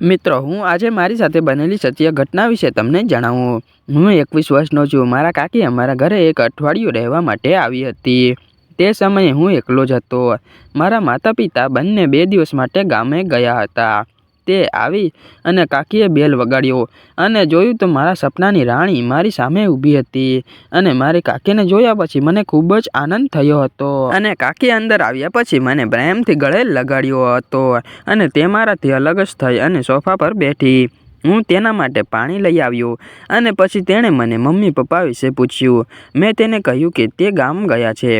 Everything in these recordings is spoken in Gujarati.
મિત્રો, હું આજે મારી સાથે બનેલી સત્ય ઘટના વિશે તમને જણાવું. હું એકવીસ વર્ષનો છું. મારા કાકી અમારા ઘરે એક અઠવાડિયું રહેવા માટે આવી હતી. તે સમયે હું એકલો જ હતો. મારા માતા પિતા બંને બે દિવસ માટે ગામે ગયા હતા. તે આવી અને કાકીએ બેલ વગાડ્યો. અને જોયું તો મારા સપનાની રાણી મારી સામે ઊભી હતી અને મારી કાકીને જોયા પછી મને ખૂબ જ આનંદ થયો હતો. અને કાકી અંદર આવ્યા પછી મને પ્રેમથી ગળે લગાડ્યો હતો અને તે મારાથી અલગ જ થઈ અને સોફા પર બેઠી. હું તેના માટે પાણી લઈ આવ્યો અને પછી તેણે મને મમ્મી પપ્પા વિશે પૂછ્યું. મેં તેને કહ્યું કે તે ગામ ગયા છે.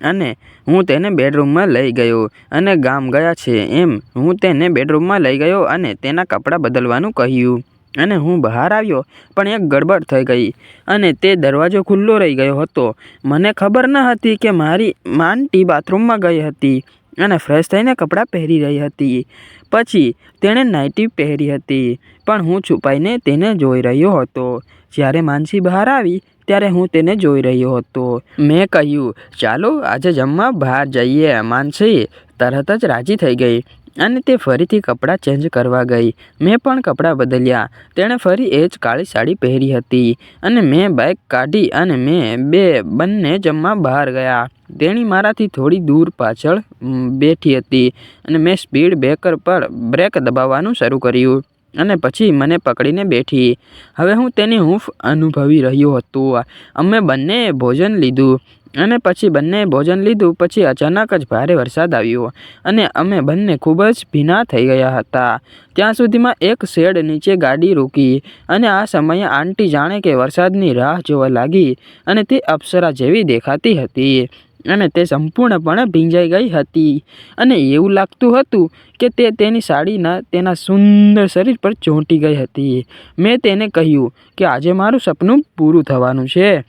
અને હું તેને બેડરૂમમાં લઈ ગયો અને ગામ ગયા છે એમ હું તેને બેડરૂમમાં લઈ ગયો અને તેના કપડાં બદલવાનું કહ્યું. અને હું બહાર આવ્યો, પણ એક ગડબડ થઈ ગઈ અને તે દરવાજો ખુલ્લો રહી ગયો હતો. મને ખબર ન હતી કે મારી માનટી બાથરૂમમાં ગઈ હતી. અને ફ્રેશ થઈને કપડાં પહેરી રહી હતી. પછી તેણે નાઇટી પહેરી હતી. પણ હું છુપાઈને તેને જોઈ રહ્યો હતો. જ્યારે માનસી બહાર આવી, ત્યારે હું તેને જોઈ રહ્યો હતો. મેં કહ્યું, ચાલો, આજે જમવા બહાર જઈએ. માનસી તરત જ રાજી થઈ ગઈ. અને તે ફરીથી કપડાં ચેન્જ કરવા ગઈ. મેં પણ કપડાં બદલ્યા. તેણે ફરી એ જ કાળી સાડી પહેરી હતી. અને મેં બાઇક કાઢી અને મેં બે બંને જમવા બહાર ગયા. તેણી મારાથી થોડી દૂર પાછળ બેઠી હતી અને મેં સ્પીડ બ્રેકર પર બ્રેક દબાવવાનું શરૂ કર્યું અને પછી મને પકડીને બેઠી. હવે હું તેની હૂંફ અનુભવી રહ્યો હતો. અમે બંનેએ ભોજન લીધું. અને પછી બંને ભોજન લીધું. પછી અચાનક જ ભારે વરસાદ આવ્યો અને અમે બંને ખૂબ જ ભીના થઈ ગયા હતા. ત્યાં સુધીમાં એક શેડ નીચે ગાડી રોકી અને આ સમયે આંટી જાણે કે વરસાદની રાહ જોવા લાગી અને તે અપ્સરા જેવી દેખાતી હતી અને તે સંપૂર્ણપણે ભીંજાઈ ગઈ હતી. અને એવું લાગતું હતું કે તે તેની સાડીના તેના સુંદર શરીર પર ચોંટી ગઈ હતી. મેં તેને કહ્યું કે આજે મારું સપનું પૂરું થવાનું છે.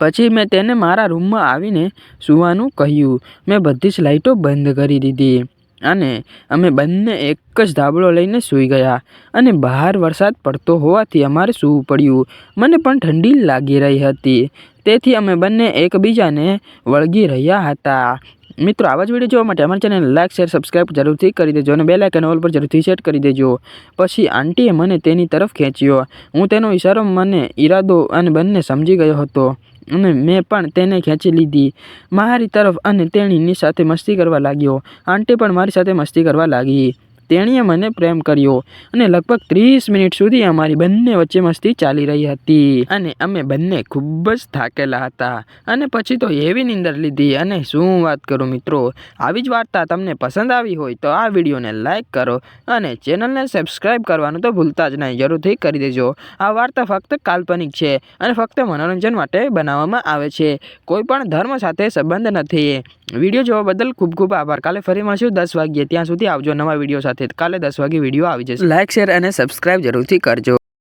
પછી મેં તેને મારા રૂમમાં આવીને સૂવાનું કહ્યું. મેં બધી જ લાઈટો બંધ કરી દીધી અને અમે બંને એક જ ધાબળો લઈને સૂઈ ગયા અને બહાર વરસાદ પડતો હોવાથી અમારે સૂવું પડ્યું. મને પણ ઠંડી લાગી રહી હતી. તેથી અમે બંને એકબીજાને વળગી રહ્યા હતા. મિત્રો, આવા જ વીડિયો જોવા માટે અમારી ચેનલ લાઇક શેર સબસ્ક્રાઈબ જરૂરથી કરી દેજો અને બે લાઇકન ઓલ પર જરૂરથી સેટ કરી દેજો. પછી આંટીએ મને તેની તરફ ખેંચ્યો. હું તેનો ઈશારો મને ઈરાદો અને બંને સમજી ગયો હતો અને મેં પણ તેને ખેંચી લીધી. મારી તરફ અને તેણીની સાથે મસ્તી કરવા લાગ્યો. આંટી પણ મારી સાથે મસ્તી કરવા લાગી. તેણીએ મને પ્રેમ કર્યો અને લગભગ ત્રીસ મિનિટ સુધી અમારી બંને વચ્ચે મસ્તી ચાલી રહી હતી. અને અમે બંને ખૂબ જ થાકેલા હતા. અને પછી તો એવી નીંદર લીધી. અને શું વાત કરું મિત્રો? આવી જ વાર્તા તમને પસંદ આવી હોય તો આ વિડીયોને લાઇક કરો અને ચેનલને સબસ્ક્રાઈબ કરવાનું તો ભૂલતા જ નહીં. જરૂરથી કરી દેજો. આ વાર્તા ફક્ત કાલ્પનિક છે અને ફક્ત મનોરંજન માટે બનાવવામાં આવે છે. કોઈ પણ ધર્મ સાથે સંબંધ નથી. વીડિયો જોવા બદલ ખૂબ ખૂબ આભાર. કાલે ફરી મળશું. દસ વાગ્યે. ત્યાં સુધી આવજો નવા વીડિયો સાથે. કાલે દસ વાગે વીડિયો આવી જશે. લાઇક શેર અને સબસ્ક્રાઈબ જરૂરથી કરજો.